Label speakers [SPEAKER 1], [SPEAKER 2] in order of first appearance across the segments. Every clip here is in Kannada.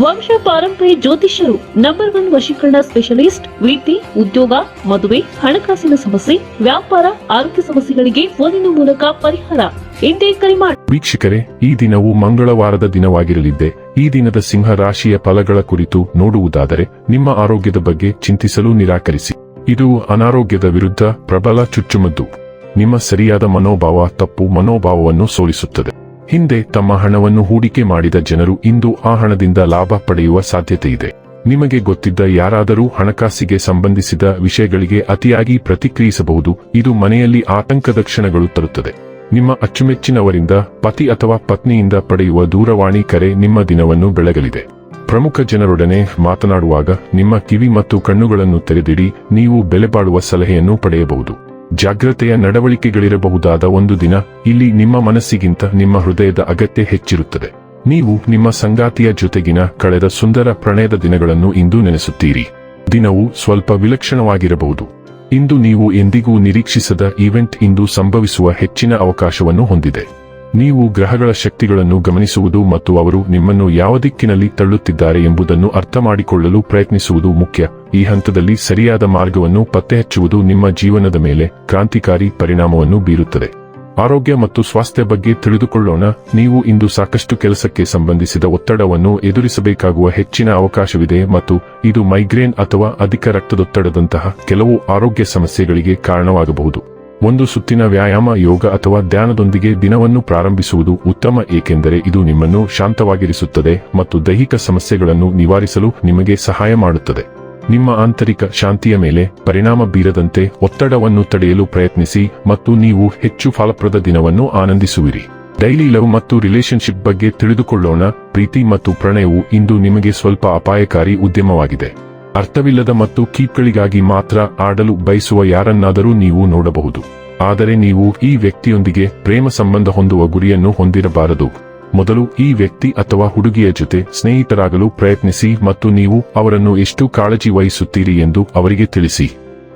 [SPEAKER 1] ವಂಶ ಪಾರಂಪರ್ಯ ಜ್ಯೋತಿಷ್ಯರು ನಂಬರ್ ಒನ್ ವಶೀಕರಣ ಸ್ಪೆಷಲಿಸ್ಟ್ ವೃತ್ತಿ ಉದ್ಯೋಗ, ಮದುವೆ, ಹಣಕಾಸಿನ ಸಮಸ್ಯೆ, ವ್ಯಾಪಾರ, ಆರೋಗ್ಯ ಸಮಸ್ಯೆಗಳಿಗೆ ಫೋನಿನ ಮೂಲಕ ಪರಿಹಾರ. ಇಂದೇ ಕರೆ ಮಾಡಿ
[SPEAKER 2] ವೀಕ್ಷಕರೇ, ಈ ದಿನವು ಮಂಗಳವಾರದ ದಿನವಾಗಿರಲಿದ್ದೆ. ಈ ದಿನದ ಸಿಂಹ ರಾಶಿಯ ಫಲಗಳ ಕುರಿತು ನೋಡುವುದಾದರೆ ನಿಮ್ಮ ಆರೋಗ್ಯದ ಬಗ್ಗೆ ಚಿಂತಿಸಲು ನಿರಾಕರಿಸಿ. ಇದು ಅನಾರೋಗ್ಯದ ವಿರುದ್ಧ ಪ್ರಬಲ ಚುಚ್ಚುಮದ್ದು. ನಿಮ್ಮ ಸರಿಯಾದ ಮನೋಭಾವ ತಪ್ಪು ಮನೋಭಾವವನ್ನು ಸೋಲಿಸುತ್ತದೆ. ಹಿಂದೆ ತಮ್ಮ ಹಣವನ್ನು ಹೂಡಿಕೆ ಮಾಡಿದ ಜನರು ಇಂದು ಆ ಹಣದಿಂದ ಲಾಭ ಪಡೆಯುವ ಸಾಧ್ಯತೆ ಇದೆ ನಿಮಗೆ ಗೊತ್ತಿದ್ದ ಯಾರಾದರೂ ಹಣಕಾಸಿಗೆ ಸಂಬಂಧಿಸಿದ ವಿಷಯಗಳಿಗೆ ಅತಿಯಾಗಿ ಪ್ರತಿಕ್ರಿಯಿಸಬಹುದು. ಇದು ಮನೆಯಲ್ಲಿ ಆತಂಕದ ಕ್ಷಣಗಳು ತರುತ್ತದೆ. ನಿಮ್ಮ ಅಚ್ಚುಮೆಚ್ಚಿನವರಿಂದ, ಪತಿ ಅಥವಾ ಪತ್ನಿಯಿಂದ ಪಡೆಯುವ ದೂರವಾಣಿ ಕರೆ ನಿಮ್ಮ ದಿನವನ್ನು ಬೆಳಗಲಿದೆ. ಪ್ರಮುಖ ಜನರೊಡನೆ ಮಾತನಾಡುವಾಗ ನಿಮ್ಮ ಕಿವಿ ಮತ್ತು ಕಣ್ಣುಗಳನ್ನು ತೆರೆದಿಡಿ, ನೀವು ಬೆಲೆಬಾಳುವ ಸಲಹೆಯನ್ನು ಪಡೆಯಬಹುದು. ಜಾಗ್ರತೆಯ ನಡವಳಿಕೆಗಳಿರಬಹುದಾದ ಒಂದು ದಿನ, ಇಲ್ಲಿ ನಿಮ್ಮ ಮನಸ್ಸಿಗಿಂತ ನಿಮ್ಮ ಹೃದಯದ ಅಗತ್ಯ ಹೆಚ್ಚಿರುತ್ತದೆ. ನೀವು ನಿಮ್ಮ ಸಂಗಾತಿಯ ಜೊತೆಗಿನ ಕಳೆದ ಸುಂದರ ಪ್ರಣಯದ ದಿನಗಳನ್ನು ಇಂದು ನೆನೆಸುತ್ತೀರಿ. ದಿನವು ಸ್ವಲ್ಪ ವಿಲಕ್ಷಣವಾಗಿರಬಹುದು. ಇಂದು ನೀವು ಎಂದಿಗೂ ನಿರೀಕ್ಷಿಸದ ಈವೆಂಟ್ ಇಂದು ಸಂಭವಿಸುವ ಹೆಚ್ಚಿನ ಅವಕಾಶವನ್ನು ಹೊಂದಿದೆ. ನೀವು ಗ್ರಹಗಳ ಶಕ್ತಿಗಳನ್ನು ಗಮನಿಸುವುದು ಮತ್ತು ಅವರು ನಿಮ್ಮನ್ನು ಯಾವ ದಿಕ್ಕಿನಲ್ಲಿ ತಳ್ಳುತ್ತಿದ್ದಾರೆ ಎಂಬುದನ್ನು ಅರ್ಥಮಾಡಿಕೊಳ್ಳಲು ಪ್ರಯತ್ನಿಸುವುದು ಮುಖ್ಯ. ಈ ಹಂತದಲ್ಲಿ ಸರಿಯಾದ ಮಾರ್ಗವನ್ನು ಪತ್ತೆಹಚ್ಚುವುದು ನಿಮ್ಮ ಜೀವನದ ಮೇಲೆ ಕ್ರಾಂತಿಕಾರಿ ಪರಿಣಾಮವನ್ನು ಬೀರುತ್ತದೆ. ಆರೋಗ್ಯ ಮತ್ತು ಸ್ವಾಸ್ಥ್ಯ ಬಗ್ಗೆ ತಿಳಿದುಕೊಳ್ಳೋಣ. ನೀವು ಇಂದು ಸಾಕಷ್ಟು ಕೆಲಸಕ್ಕೆ ಸಂಬಂಧಿಸಿದ ಒತ್ತಡವನ್ನು ಎದುರಿಸಬೇಕಾಗುವ ಹೆಚ್ಚಿನ ಅವಕಾಶವಿದೆ ಮತ್ತು ಇದು ಮೈಗ್ರೇನ್ ಅಥವಾ ಅಧಿಕ ರಕ್ತದೊತ್ತಡದಂತಹ ಕೆಲವು ಆರೋಗ್ಯ ಸಮಸ್ಯೆಗಳಿಗೆ ಕಾರಣವಾಗಬಹುದು. ಒಂದು ಸುತ್ತಿನ ವ್ಯಾಯಾಮ, ಯೋಗ ಅಥವಾ ಧ್ಯಾನದೊಂದಿಗೆ ದಿನವನ್ನು ಪ್ರಾರಂಭಿಸುವುದು ಉತ್ತಮ, ಏಕೆಂದರೆ ಇದು ನಿಮ್ಮನ್ನು ಶಾಂತವಾಗಿರಿಸುತ್ತದೆ ಮತ್ತು ದೈಹಿಕ ಸಮಸ್ಯೆಗಳನ್ನು ನಿವಾರಿಸಲು ನಿಮಗೆ ಸಹಾಯ ಮಾಡುತ್ತದೆ. ನಿಮ್ಮ ಆಂತರಿಕ ಶಾಂತಿಯ ಮೇಲೆ ಪರಿಣಾಮ ಬೀರದಂತೆ ಒತ್ತಡವನ್ನು ತಡೆಯಲು ಪ್ರಯತ್ನಿಸಿ ಮತ್ತು ನೀವು ಹೆಚ್ಚು ಫಲಪ್ರದ ದಿನವನ್ನು ಆನಂದಿಸುವಿರಿ. ಡೈಲಿ ಲವ್ ಮತ್ತು ರಿಲೇಶನ್ಶಿಪ್ ಬಗ್ಗೆ ತಿಳಿದುಕೊಳ್ಳೋಣ, ಪ್ರೀತಿ ಮತ್ತು ಪ್ರಣಯವು ಇಂದು ನಿಮಗೆ ಸ್ವಲ್ಪ ಅಪಾಯಕಾರಿ ಉದ್ಯಮವಾಗಿದೆ. ಅರ್ಥವಿಲ್ಲದ ಮತ್ತು ಕೀಪ್ಗಳಿಗಾಗಿ ಮಾತ್ರ ಆಡಲು ಬಯಸುವ ಯಾರನ್ನಾದರೂ ನೀವು ನೋಡಬಹುದು. ಆದರೆ ನೀವು ಈ ವ್ಯಕ್ತಿಯೊಂದಿಗೆ ಪ್ರೇಮ ಸಂಬಂಧ ಹೊಂದುವ ಗುರಿಯನ್ನು ಹೊಂದಿರಬಾರದು. ಮೊದಲು ಈ ವ್ಯಕ್ತಿ ಅಥವಾ ಹುಡುಗಿಯ ಜೊತೆ ಸ್ನೇಹಿತರಾಗಲು ಪ್ರಯತ್ನಿಸಿ ಮತ್ತು ನೀವು ಅವರನ್ನು ಎಷ್ಟು ಕಾಳಜಿ ವಹಿಸುತ್ತೀರಿ ಎಂದು ಅವರಿಗೆ ತಿಳಿಸಿ.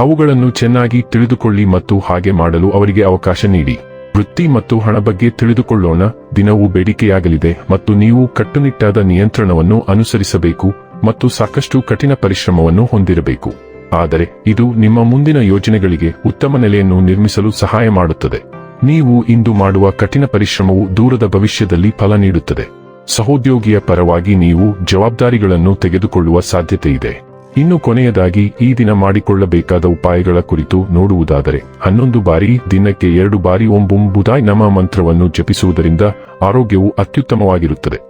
[SPEAKER 2] ಅವುಗಳನ್ನು ಚೆನ್ನಾಗಿ ತಿಳಿದುಕೊಳ್ಳಿ ಮತ್ತು ಹಾಗೆ ಮಾಡಲು ಅವರಿಗೆ ಅವಕಾಶ ನೀಡಿ. ವೃತ್ತಿ ಮತ್ತು ಹಣ ಬಗ್ಗೆ ತಿಳಿದುಕೊಳ್ಳೋಣ, ದಿನವು ಬೇಡಿಕೆಯಾಗಲಿದೆ ಮತ್ತು ನೀವು ಕಟ್ಟುನಿಟ್ಟಾದ ನಿಯಂತ್ರಣವನ್ನು ಅನುಸರಿಸಬೇಕು ಮತ್ತು ಸಾಕಷ್ಟು ಕಠಿಣ ಪರಿಶ್ರಮವನ್ನು ಹೊಂದಿರಬೇಕು. ಆದರೆ ಇದು ನಿಮ್ಮ ಮುಂದಿನ ಯೋಜನೆಗಳಿಗೆ ಉತ್ತಮ ನೆಲೆಯನ್ನು ನಿರ್ಮಿಸಲು ಸಹಾಯ ಮಾಡುತ್ತದೆ. ನೀವು ಇಂದು ಮಾಡುವ ಕಠಿಣ ಪರಿಶ್ರಮವು ದೂರದ ಭವಿಷ್ಯದಲ್ಲಿ ಫಲ ನೀಡುತ್ತದೆ. ಸಹೋದ್ಯೋಗಿಯ ಪರವಾಗಿ ನೀವು ಜವಾಬ್ದಾರಿಗಳನ್ನು ತೆಗೆದುಕೊಳ್ಳುವ ಸಾಧ್ಯತೆ ಇದೆ ಇನ್ನು ಕೊನೆಯದಾಗಿ ಈ ದಿನ ಮಾಡಿಕೊಳ್ಳಬೇಕಾದ ಉಪಾಯಗಳ ಕುರಿತು ನೋಡುವುದಾದರೆ, ಹನ್ನೊಂದು ಬಾರಿ ದಿನಕ್ಕೆ ಎರಡು ಬಾರಿ ಒಂಬುಂಬುದಾಯ್ ನಮ ಮಂತ್ರವನ್ನು ಜಪಿಸುವುದರಿಂದ ಆರೋಗ್ಯವು ಅತ್ಯುತ್ತಮವಾಗಿರುತ್ತದೆ.